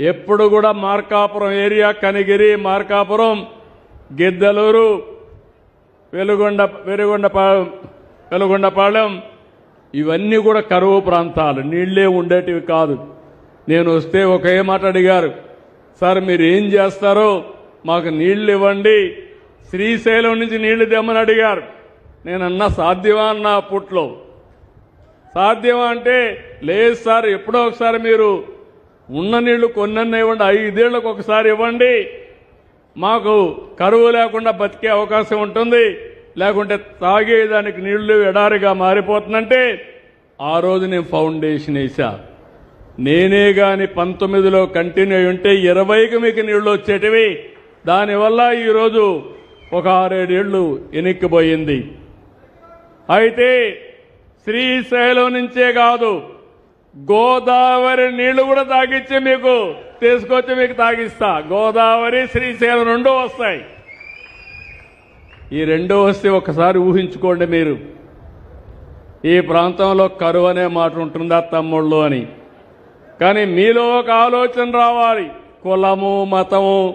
ఎప్పుడు కూడా మార్కాపురం ఏరియా కనిగిరి మార్కాపురం గిద్దలూరు వెలుగొండ వెలుగొండ వెలుగొండపాళెం ఇవన్నీ కూడా కరువు ప్రాంతాలు. నీళ్ళే ఉండేటివి కాదు. నేను వస్తే ఒకే మాట అడిగారు. సార్ మీరు ఏం చేస్తారో మాకు నీళ్ళు ఇవ్వండి. శ్రీశైలం నుంచి నీళ్ళు తెమ్మని అడిగారు. నేను అన్నా సాధ్యమా అన్న అప్పట్లో? సాధ్యమా అంటే లేదు సార్ ఎప్పుడో ఒకసారి మీరు ఉన్న నీళ్ళు కొన్నన్న ఇవ్వండి ఐదేళ్ళకు ఒకసారి ఇవ్వండి. మాకు కరువు లేకుండా బతికే అవకాశం ఉంటుంది. లేకుంటే తాగేదానికి నీళ్ళు ఎడారిగా మారిపోతుందంటే ఆ రోజు నేను ఫౌండేషన్ వేసా నేనే గాని పంతొమ్మిదిలో కంటిన్యూ అయి ఉంటే ఇరవైకి మీకు నీళ్ళు వచ్చేటివి. దానివల్ల ఈరోజు ఒక ఆరేడేళ్ళు ఎనిక్కిపోయింది. అయితే శ్రీశైలం నుంచే కాదు గోదావరి నీళ్ళు కూడా తాగిచ్చి మీకు తీసుకొచ్చి మీకు తాగిస్తా. గోదావరి శ్రీశైలం రెండూ వస్తాయి. ఈ రెండో వస్తే ఒకసారి ఊహించుకోండి మీరు. ఈ ప్రాంతంలో కరువు అనే మాట ఉంటుందా తమ్ముళ్ళు అని. కానీ మీలో ఒక ఆలోచన రావాలి. కులము మతము